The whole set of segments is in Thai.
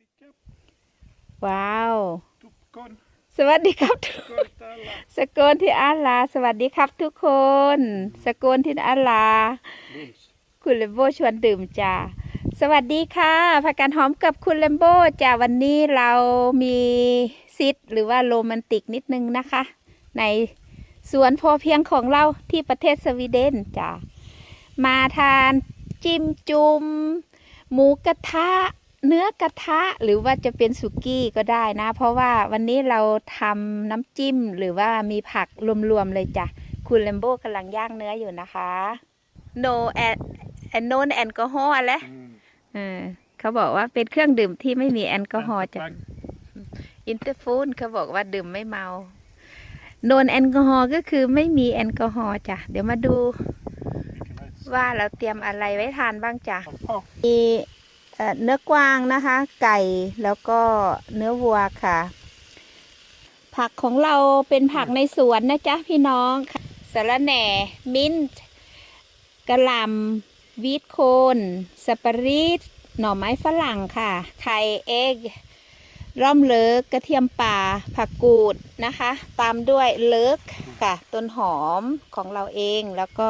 ดีครับว้าวทุกคนสวัสดีครับทุกก็ตาลาสกลที่อาลา สวัสดีครับทุกคน สกลที่อาลาบุมส์คุณเลมโบชวนดื่มจ้าสวัสดีค่ะพักการหอมกับคุณเลมโบจ้าวันนี้เรามีซิดหรือว่าโรแมนติกนิดนึงนะคะ ในสวนพอเพียงของเราที่ประเทศสวีเดนจ้ามาทานจิ้มจุ่มหมูกระทะ เนื้อกระทะหรือว่าจะเป็นสุกี้ก็ได้นะ เพราะว่าวันนี้เราทำน้ำจิ้มหรือว่ามีผักรวมๆเลยจ้ะ คุณเลมโบกำลังย่างเนื้ออยู่นะคะ no and and no แอลกอฮอล์อะไรอืมเออเขาบอกว่าเป็นเครื่องดื่มที่ไม่มีแอลกอฮอล์จ้ะ Bang. อินเตอร์ฟูนเขาบอกว่าดื่มไม่เมาโนนแอลกอฮอล์ก็คือไม่มีแอลกอฮอล์จ้ะ เดี๋ยวมาดู Vilken ว่าเราเตรียมอะไรไว้ทานบ้างจ้ะ helst? Ja, มี เนื้อกวางนะคะ ไก่แล้วก็เนื้อวัวค่ะ ผักของเราเป็นผักในสวนนะจ๊ะพี่น้องสะระแหน่ มิ้นต์กระลำวีตโคนสปะริตหน่อไม้ฝรั่งค่ะ ไข่เอ็ก ร่อมเลิกกระเทียมป่าผักกูดนะคะ ตามด้วยเลิกค่ะต้นหอมของเราเองแล้วก็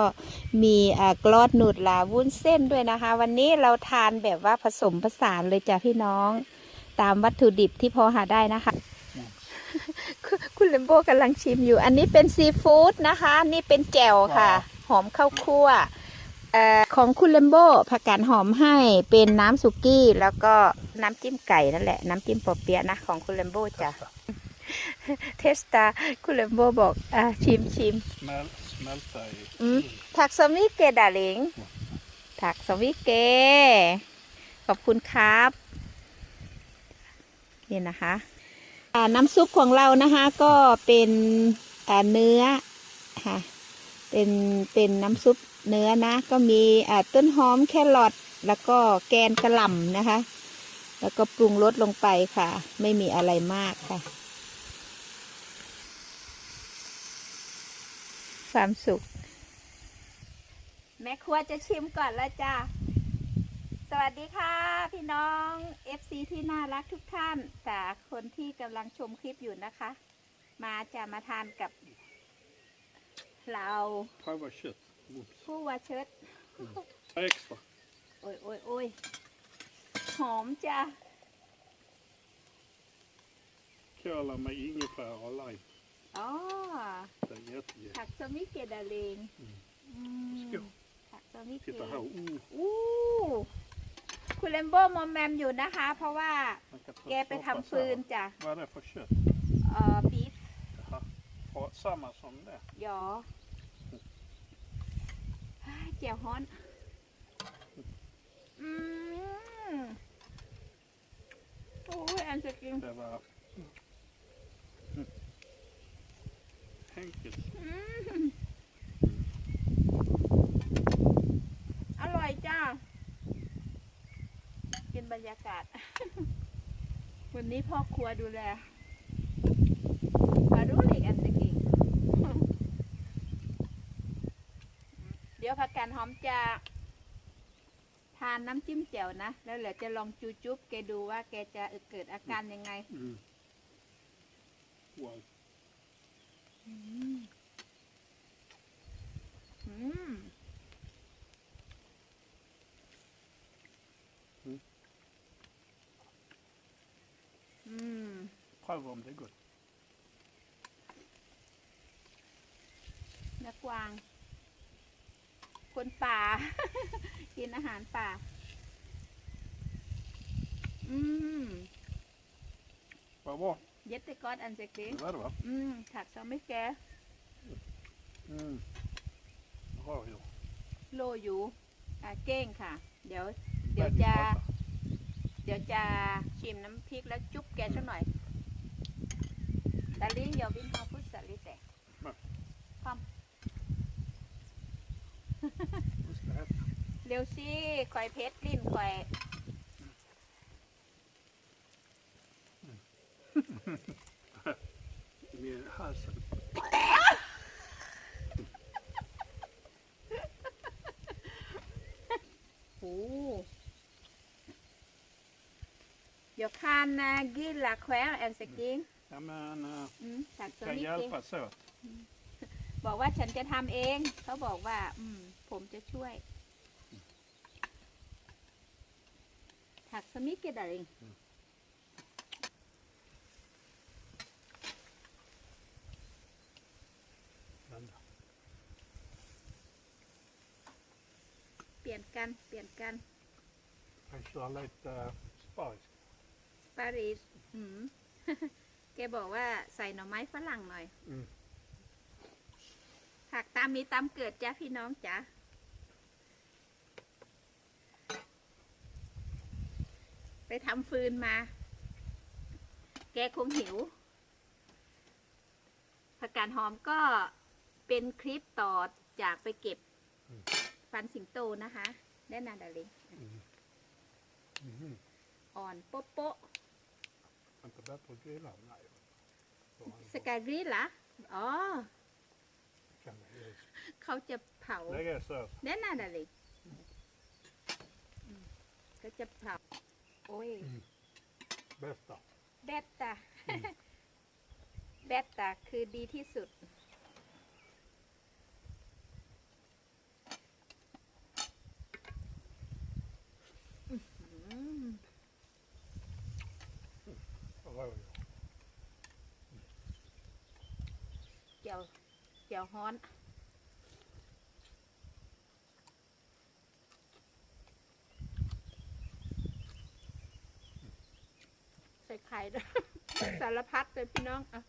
มีอ่ากลอดหนุดลาวุ้นเส้นด้วยนะคะ วันนี้เราทานแบบว่าผสมผสานเลยจ้ะพี่น้อง ตามวัตถุดิบที่พอหาได้นะคะ คุณคุณเลมโบกำลังชิมอยู่ อันนี้เป็นซีฟู้ดนะคะ นี่เป็นแจ่วค่ะ หอมข้าวคั่วเอ่อ ของคุณเลมโบผักกาดหอมให้เป็นน้ำสุกี้ แล้วก็น้ำจิ้มไก่นั่นแหละ น้ำจิ้มปอเปี๊ยะนะของคุณเลมโบจ้ะเทสตาคุณเลมโบบอกอะชิมชิม Smäl, smälta i. อืมถักสมิเกดาลิงถักสมิเก ขอบคุณครับ นี่นะคะอ่าน้ำซุปของเรานะคะ ก็เป็นอ่าเนื้อค่ะเป็นเป็นน้ำซุป เนื้อนะ ก็มีอ่าต้นหอมแครอทแล้วก็แกนกระหล่ำนะคะ แล้วก็ปรุงรสลงไปค่ะ ไม่มีอะไรมากค่ะ ความสุข แม่ครัวจะชิมก่อนแล้วจ้าสวัสดีค่ะ พี่น้อง FC ที่น่ารักทุกท่านแต่คนที่กำลังชมคลิปอยู่นะคะ มาจะมาทานกับเรา Pröva kött. Bums. ผู้ว่าเชิด Extra. โอ้ยโอ้ยโอ้ยหอมจ้ะ Curla med ingefära och lime. อ๋อ Det är jättegott. ผักสมิเกดาเลงอืมอืม Skål. ผักสมิเก Titta här. Oh, อู้คุณเลมโบมอมแมมอยู่นะคะ เพราะว่า man kan ta แกไป stoppa ทำฟืน så här. จ้ะ Vad är det för kött? เอ่อบีฟ Jaha. Och samma som det. หยออ้ายเจียวฮ้อนอืมโอ้ยอันจะกิน Det var... Mm. Enkelt. อืมอร่อยจ้า กินบรรยากาศ วันนี้พ่อครัวดูแลมารู้เลยอันจะกิน เดี๋ยวผักกาดหอมจะทานน้ำจิ้มแจ่วนะ แล้วเดี๋ยวจะลองจูจุ๊บแกดูว่าแกจะเกิดอาการยังไง Mm. Wow. อืมอืม Mm. อืม Pröva om det är gott. เนื้อกวาง คนป่า กินอาหารป่า อืม Vad bra. เย็ดไปก้อนอันเจกิ Det var det va? อืมถักซอไม่แก Mm. Bra gjort. โลอยู่อ่าเก้งค่ะ เดี๋ยว เดี๋ยว Väldigt จะ bra. เดี๋ยวจะชิมน้ำพริกแล้วจุ๊บแกสักหน่อยดาลิยอวินฮาพุสลิแต่มา ความ Just det här. เร็วสิคอยเพชรลิ้นคอย Med halsen. โอ้ Jag kan uh, grilla själv älskling. Ja, men uh, อืม tack så ska mycket. hjälpas åt. บอกว่าฉันจะทำเอง เขาบอกว่า อืม ผมจะช่วย ถักสมิกเกดอะไร Men, เปลี่ยนกัน เปลี่ยนกัน jag kör lite uh, spice. ปารีสอืม แกบอกว่าใส่หน่อไม้ฝรั่งหน่อยอืมผักตามมีตามเกิดจ้ะพี่น้องจ้ะ ไปทำฟืนมา แกคงหิวผักกาดหอมก็เป็นคลิปต่อจากไปเก็บอืมฟันสิงโตนะคะ แน่นานดาลิง Mhm. อ่อนโป๊ะโป๊ะ Inte bättre att grilla? Nej. Så han สกายกรีดเหรออ๋อ kan jag ju เขาจะเผา lägga så. แน่นอนอะไรอืมก็จะเผา โอ้ย Bästa. เบตตาเบตตาคือดีที่สุดอื้อหือ Vad var det? เจียวเจียวฮ้อน ไข่ด้วยสารพัดเลยพี่น้องอะ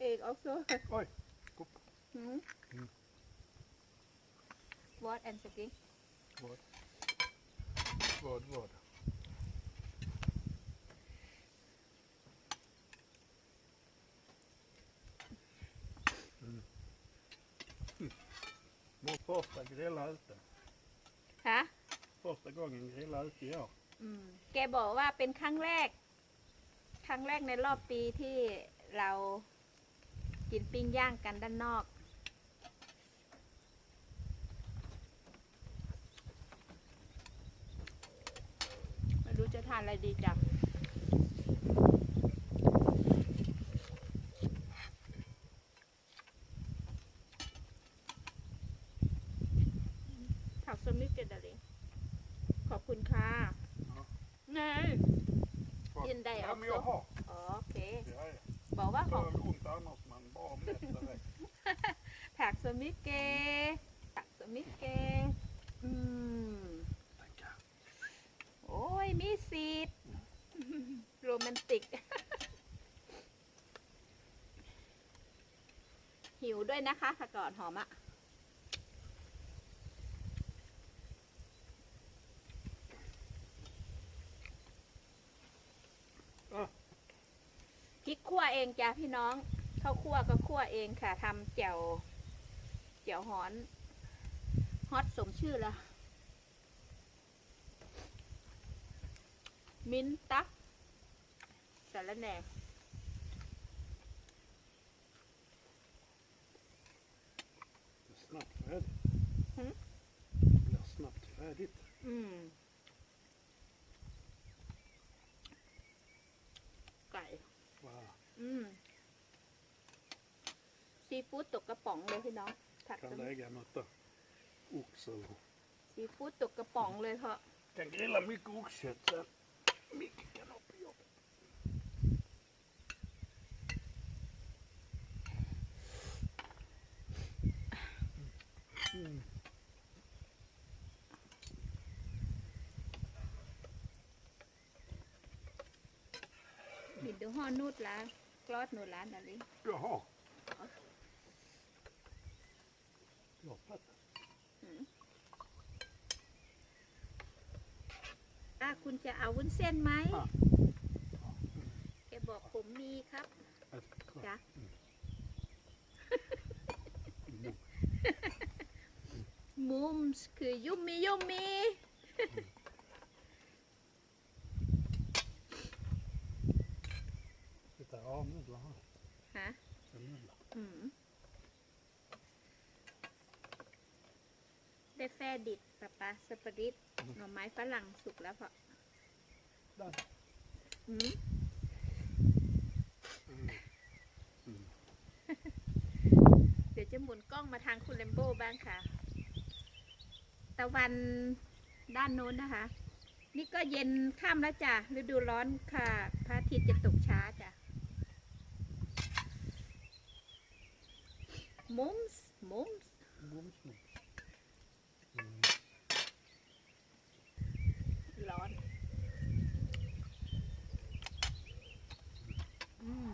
เอกเอาโซ่ Oj! Guck. หืมอืม What and speaking Vad? Vad, vad? Mm. Mm. Vår första grilla ute. ฮะ Första gången grilla ute i år. อืมแกบอกว่าเป็นครั้งแรก ครั้งแรกในรอบปีที่เรากินปิ้งย่างกันด้านนอก ไม่รู้จะทานอะไรดีจังผักสมิกเกดาลิขอบคุณค่ะ Ja. ไง Vad- In dig ja, men också. jag har. อ๋อโอเค Ja, ja. บอกว่า Det ของ är väl ont annars, men bara om det direkt. ผักสมิเกผักสมิเกอืม Tackar. โอ้ย มีซีด โรแมนติก หิวด้วยนะคะผักกอดหอมอะอะพริกคั่วเองจ้ะพี่น้องข้าวคั่วก็คั่วเองค่ะทำแจ่วแจ่วหอนฮอตสมชื่อละมินตักสารแหน่ Det är snabbt färdigt. Mm. Det blir snabbt färdigt. อืมไก่ Wow. อืม ซีฟู้ดตกกระป๋องเลยพี่น้องผัก Kan สมิ lägga något där. Ox eller... ซีฟู้ดตกกระป๋องเลยเพราะ Kan grilla mycket oxkött sen. Micke kan ha på jobbet. Mm. บิดดูห่อ นูดละกลอดนูดละนั่นเลย Jaha. Jag har fattat. อะคุณจะเอาวุ้นเส้นไหมอะ แกบอกผมมีครับ Ett, kolla. จ้ะ Mm. มุมส์คือยุมมียุมมี ร้อนฮะสำรออืได้แฟดิดปะปะสปริตหน่อไม้ฝรั่งสุกแล้วพอได้เดี๋ยวจะหมุนกล้องมาทางคุณเลมโบ้บ้างค่ะ ตะวันด้านโน้นนะคะ นี่ก็เย็นข้ามแล้วจ้ะฤดูร้อนค่ะ พระอาทิตย์จะตกช้าจ้ะ มุมส์มุมส์ Mums, mums. Mm. ร้อน อืม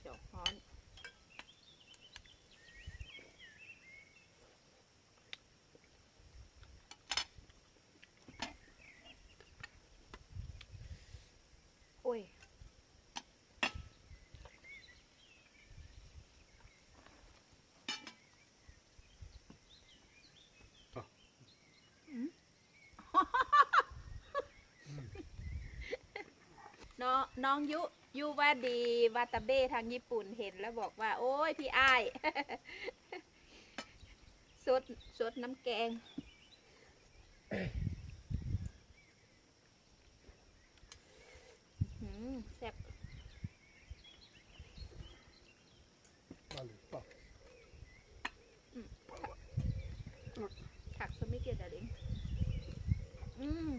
เดี๋ยวร้อน โอ้ย น้องน้องยุยุว่าดีวาตาเบ้ทางญี่ปุ่นเห็นแล้วบอกว่า โอ้ยพี่อ้ายสดสดน้ำแกงหืมแซ่บ Väldigt bra. ถักสมิเกตอะดิงอืม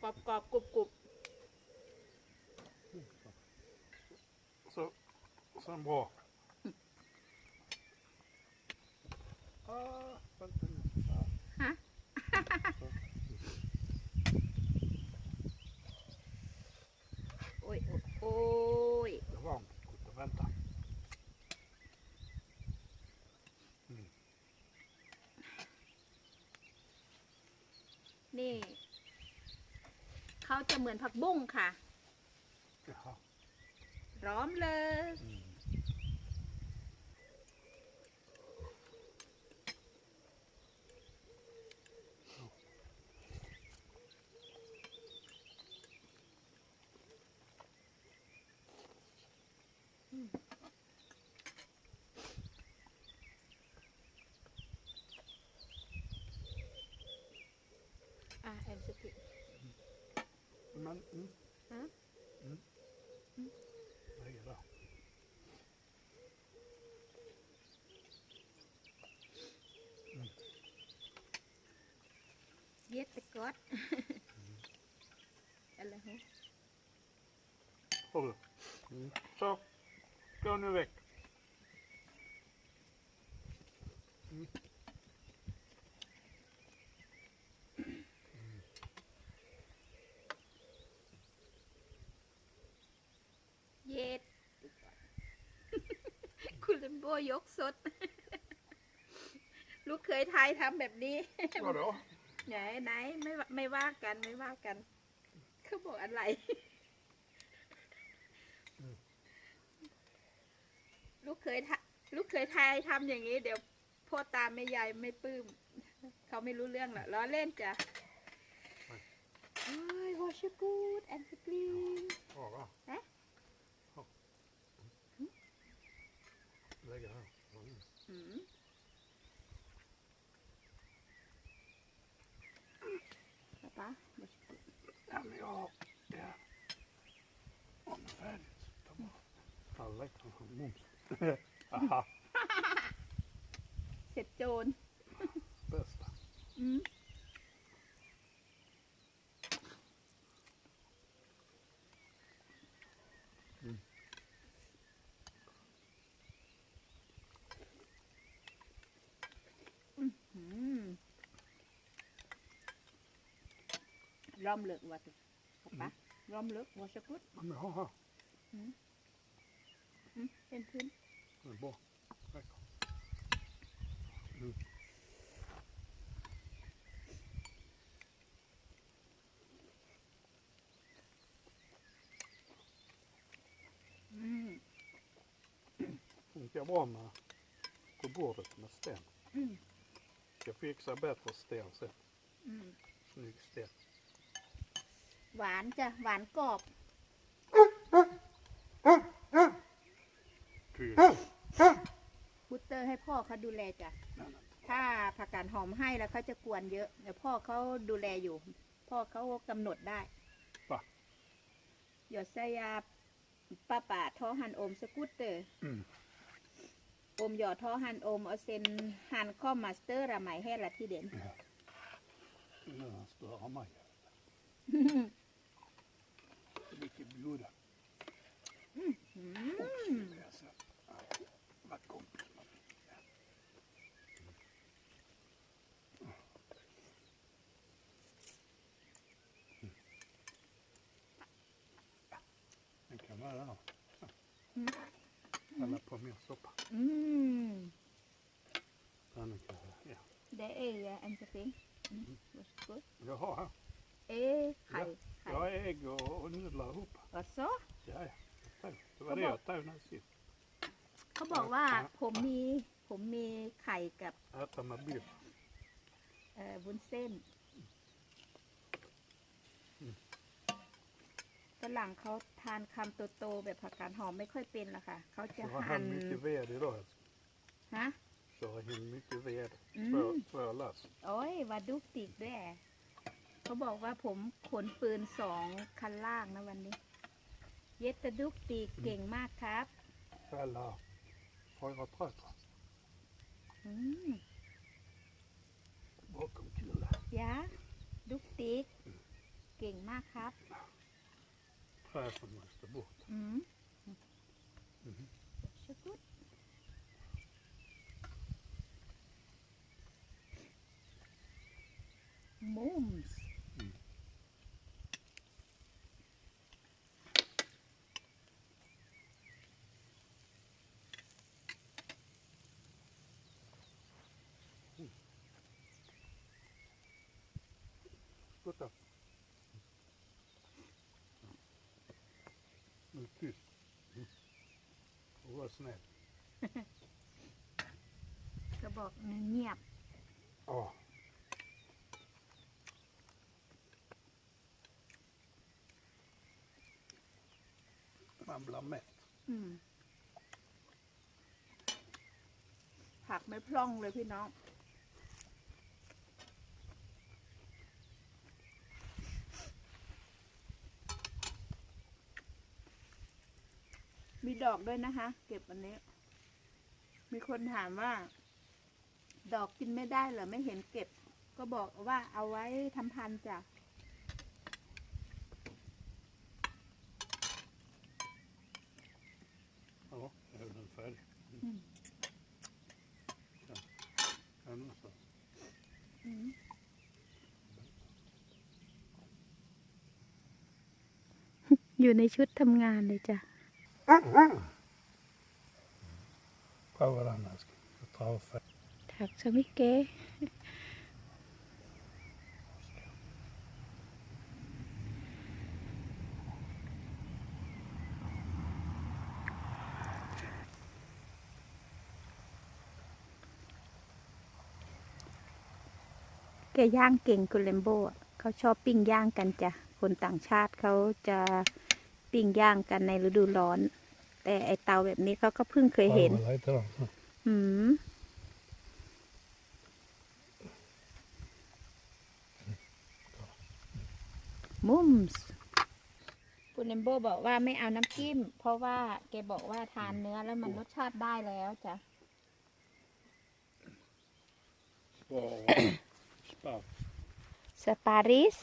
กรอบกรอบกรุบกรุบ Så, sen bra. Ah, vänta nu. Ah, ฮะ โอ้ย โอ้ยโอ้ย det är varmt. Gott att vänta. นี่ เขาจะเหมือนผักบุ้งค่ะ Jaha. พร้อมเลย Mm. อะแอนสติ Men, mm. Mm. Mm. Det är bra. เย็ดตะกอดอะไรฮะ Har du? Mm. Så, gå nu väck. Mm. เย็ด คุณเลมโบยกสด ลูกเคยทายทำแบบนี้ Vadå? ไหนไหนไม่ว่าไม่ว่ากันไม่ว่ากัน เขาบอกอะไรอืมลูกเคยทะลูกเคยทายทำอย่างนี้ เดี๋ยวพ่อตาไม่ยายไม่ปลื้มเขาไม่รู้เรื่องหรอกล้อเล่นจ้ะโอ้ยวอชกูดแอนสกรีน Ja, va? Hä? Ja. Lägg här. Mm. อืมป๊าป๊า washboard Ja, men jag... Ja. Om det är färdigt så ta bort. Alla kan ha mums. Aha, เสร็จโจร bästa. อืม Mm. อืม ร่อมเลิกวัดป๊าป๊าร่อมเลิกวอชกุด Men jaha, อืมเป็นพื้น det är bra. Räcker. Mm. อืม Funkar bra med på bordet med sten. Mm. Jag fixar bättre sten sen. อืม Snygg sten. หวานจ้ะ หวานกรอบ Kul. บุตเตอร์ให้พ่อเขาดูแลจ้ะ ถ้าผักกาดหอมให้แล้วเขาจะกวนเยอะเดี๋ยวพ่อเขาดูแลอยู่ พ่อเขากำหนดได้ป่ะ หยดใส่ยาป้าป่าท้อหันโอมสกุตเตอร์ Mm. อมหยอดท่อหันอมเอาเซนหันข้อมาสเตอร์ระไหมให้ละที่เด่น Ja. Nu han stör mig. Mycket blod. อืม Alltså, vad kompis man är. Den kan vara där. Mm. Hälla på mer soppa. อืม Den kan, ja. ได้เอยอันจะเป็นอืม good Jaha, เอ๊ะไข่ไข่ jag har ägg och, och nudlar ihop. ก็ซอ Ja, ja. Det var det jag tog sist. เขาบอกว่าผมมีผมมีไข่กับ Äta med biff. เอ่อวุ้นเส้นอืม ฝรั่งเขาทานคำโตๆแบบผักกาดหอมไม่ค่อยเป็นหรอกค่ะ เขาจะ Jag har หั่น hem mycket ved idag. ฮะ Så jag har hem mycket ved. Mm. Två, två lass. โอ้ยวาดุกติกด้วยแหละเขาบอกว่าผมขนปืนสองคันล่างนะวันนี้ เย็ดตะดุกติกเก่งมากครับ Fälla. Har jag trött? อืม Bakom kullen. ยะดุกติกเก่งมากครับ Trä som måste bort. อืม Mhm. ชกุด มุมส์ Skutta. Nu tyst. Mm. Och var snäll. ก็บอกเงียบ Ja. Man blir mätt. อืมผักไม่พร่องเลยพี่น้อง อกด้วยนะคะ เก็บวันนี้ มีคนถามว่า ดอกกินไม่ได้เหรอไม่เห็นเก็บ ก็บอกว่าเอาไว้ทำพันธุ์จ้ะ Ja, är den färdig? Mm. Ja. En nästan. อืมอยู่ในชุดทำงานเลยจ้ะ På varandra ska vi ta och färg. ถักสมิเกะแกย่างเก่งคุณเลมโบเขาชอบปิ้งย่างกันจ้ะ คนต่างชาติเขาจะปิ้งย่างกันในฤดูร้อน แต่ไอเตาแบบนี้เขาก็เพิ่งเคยเห็น Varva lite då. อืมมุมส์คุณเลมโบบอกว่าไม่เอาน้ำจิ้ม เพราะว่าแกบอกว่าทานเนื้อแล้วมันรสชาติได้แล้วจ้ะ Bara spark. สปาริส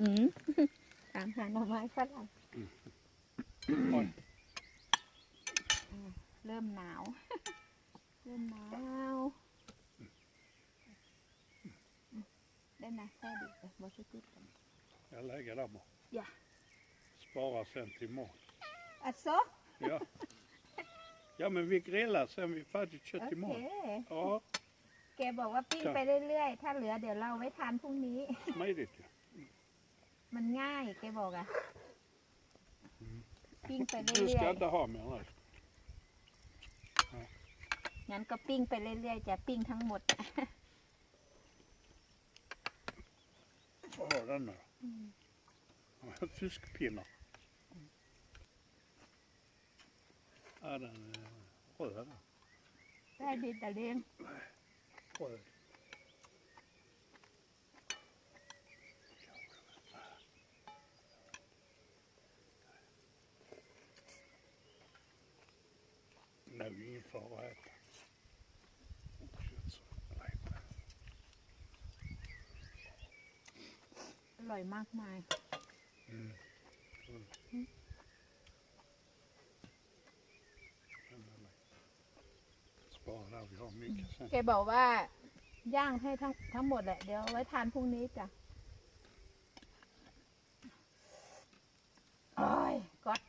อืม ตามหาหน่อไม้ฝรั่ง Oj. เริ่มหนาว เริ่มหนาวได้นะแค่ดิเออบอชุกุดกัน Jag lägger där bara. Ja. Spara sen till mat. อัดโซ Ja. Ja men vi grillar sen vi är färdigt โอ kött เค imorgon. Ja, แกบอกว่าปิ้งจ้ะไปเรื่อยๆ ถ้าเหลือเดี๋ยวเราไว้ทานพรุ่งนี้ smidigt ju. มันง่ายแกบอกอะปิ้งไป Du เรื่อ ska ย inte ha mer nu. ๆงั้นก็ปิ้งไปเรื่อยๆจะปิ้งทั้งหมด Vad har den nu då? Fiskpinnar. Ja, den är röd. den. ได้ดีแต่เลี้ยง Röd. Nu är ingen fara att äta. ร่อยมากมายแกบอกว่า ย่างให้ทั้งทั้งหมดแหละ เดี๋ยวไว้ทานพรุ่งนี้จ้ะโอ้ยก๊อต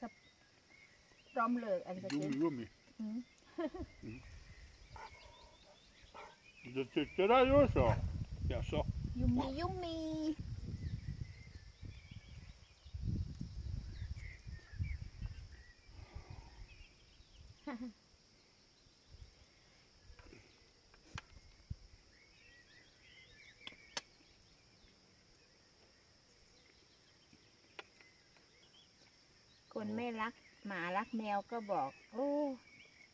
สับพร้อมเลยอันจะกิน Gummi, gummi. อืม Du tyckte det du sa? Jaså? ยุมมียุมมีคนไม่รักหมารักแมวก็บอก โอ้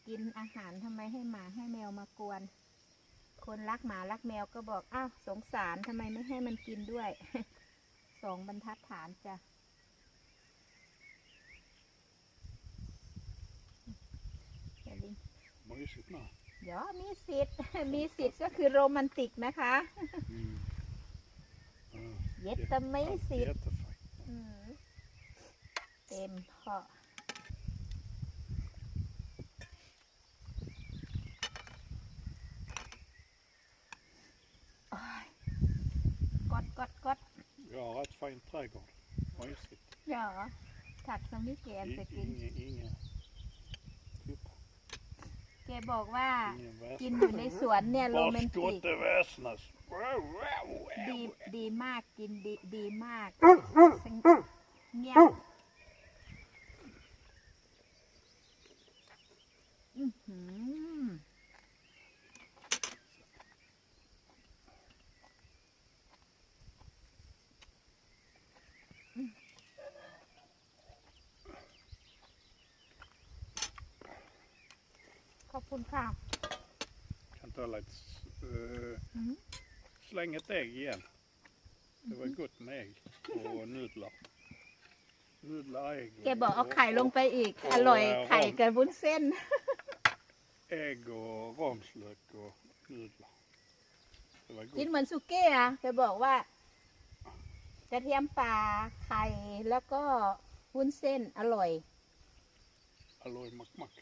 กินอาหารทำไมให้หมาให้แมวมากวน คนรักหมารักแมวก็บอกอ้าวสงสารทำไมไม่ให้มันกินด้วย สองบรรทัดฐานจ้ะเดี๋ยวลิง Mysigt med. เดี๋ยวมีสิทธิ์ มีสิทธิ์ก็คือโรแมนติกนะคะ Mm. Ja, เย็ดแต่ไม่สิทธิ์ Jättefint. อืมเต็มพอโอ้ กดกดกด Ja, rätt fin trädgård. Mysigt. เดี๋ยวถักสมิเกน I, จะกิน inga, inga tupp, แกบอกว่า ingen กิน väsen. อยู่ในสวนเนี่ยโร Var แมนติก skottet väsnas? Wow, wow, ดี wow. ดีมากกินดีดีมากสงเงียบอื้อหืออืมขอบ คุณค่ะ Kan ta lite, uh, อืม släng ett ägg igen. Det var gott med ägg och nudlar. Nudlar, ägg. แกบอกเอาไข่ลงไปอีก อร่อยไข่กับวุ้นเส้น Ägg och ramslök och nudlar. Det var กิน gott. เหมือนสุกี้อะแกบอกว่ากระเทียมป่าไข่แล้วก็วุ้นเส้นอร่อย Halloj mack mack.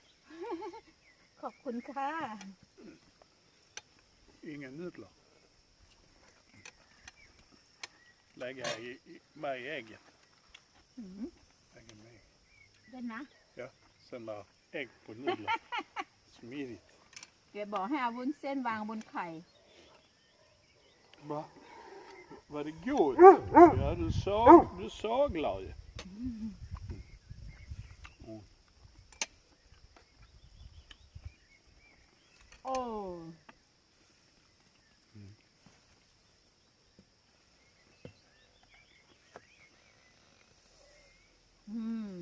ขอบคุณค่ะ Inga nudlar. Lägga ägg i, i- med i ägget. อืม Lägga med ägg. ด้วยนะ Sen la ägg på nudlar. Smidigt. แกบอกให้เอาวุ้นเส้นวางบนไข่ Va? Var det god? Ja, du, sag, du saglar ju. โอ้ อืม อืม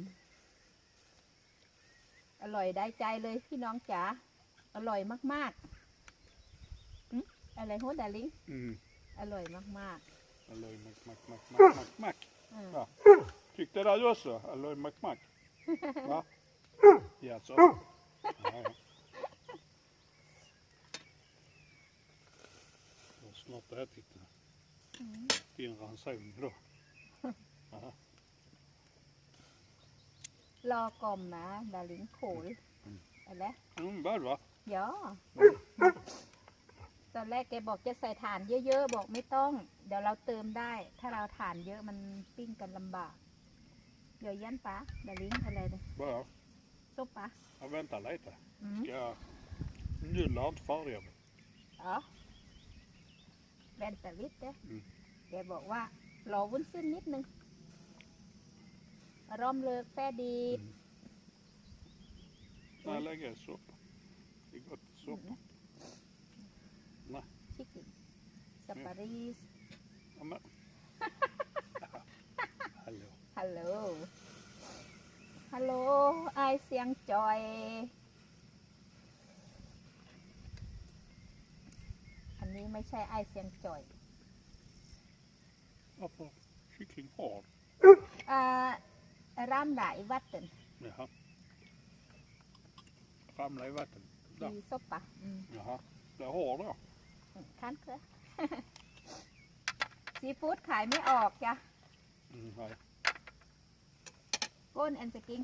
อ ร่อยได้ใจเลยพี่น้องจ๋าอร่อยมากๆอืมอะไรโฮดาลิง Mm. อร่อยมาก Halloj mack mack mack mack mack mack. ๆอืม Ja. Tyckte det du också? Halloj mack mack. Va? Jaså? Ja, ja. Jag har snart ätit din ranson då. Ja. รอกล่อมนะดาลิงโขยอืมอะไร Mm, vad va? ย่อตอนแรกแกบอกจะใส่ถ่านเยอะๆ บอกไม่ต้อง เดี๋ยวเราเติมได้ ถ้าเราถ่านเยอะมันปิ้งกันลำบาก เดี๋ยวยันปะดาลิงอะไรเนี่ย Va? ซุปปะ Jag väntar lite. อืม Ska jag... Nudlar är inte färdiga. อ๋อแบนตะลิดเด้อืม แกบอกว่ารอวุ้นเส้นนิดนึง ร่อมเลิกแฟดี När jag lägger i soppa. Det är gott i soppa. ชิคกี้สปารีส Ja, men. Hallå. ฮัลโหลฮัลโหลไอเสียงจอยอันนี้ไม่ใช่ไอเสียงจอย Varför kyckling har อ่า ร่ำหลายวัดเต็นนะครับความไรวัดตึนดอก มีซบปะอืมนะฮะแต่โหดเนาะทานเครือ ซีฟู้ดขายไม่ออกจ้ะอืมไปก้นแอนสกิง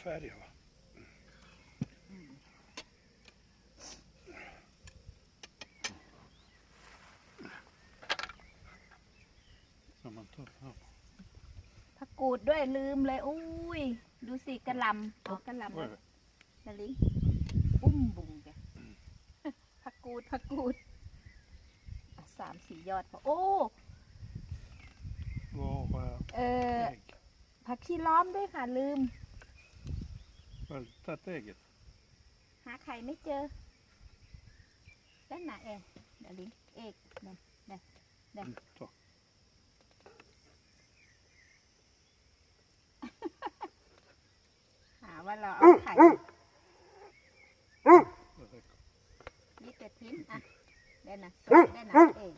แฟร์เดียวอะ ผักกูดด้วยลืมเลยอุ้ย ดูสิกระหลำเอากระหลำ Oj, นะนาลิงอุ้มบุงแกผักกูดผักกูดอะสามสี่ยอดพอโอ้ var เออ äh, ägg? ผักชีล้อมด้วยค่ะลืม Har du tagit ägget? หาไข่ไม่เจอด้านไหนเองนาลิงเอกนั่น Mm, ta. หา ว่าเราเอาไข่ Det räcker. นี่แต่ทิ้นอะได้นะสดได้นะเอง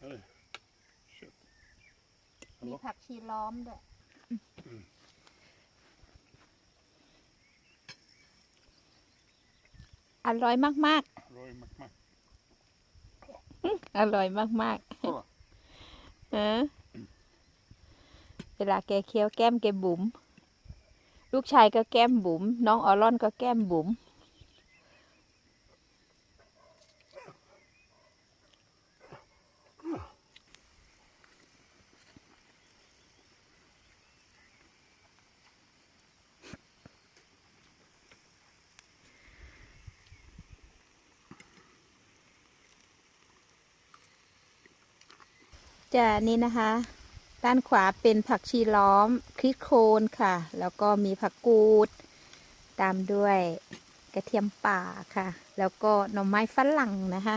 Här är kött. มี Hallå? ผักชีล้อมด้วยอร่อยมาก Roy McMack. ๆ อร่อยมาก Kolla. ๆเออเวลาแกเคี้ยวแก้มแกบุ๋มลูกชายก็แก้มบุ๋มน้องออรอนก็แก้มบุ๋ม จะนี่นะคะ ด้านขวาเป็นผักชีล้อมคริสโคนค่ะ แล้วก็มีผักกูด ตามด้วยกระเทียมป่าค่ะ แล้วก็หน่อไม้ฝรั่งนะคะ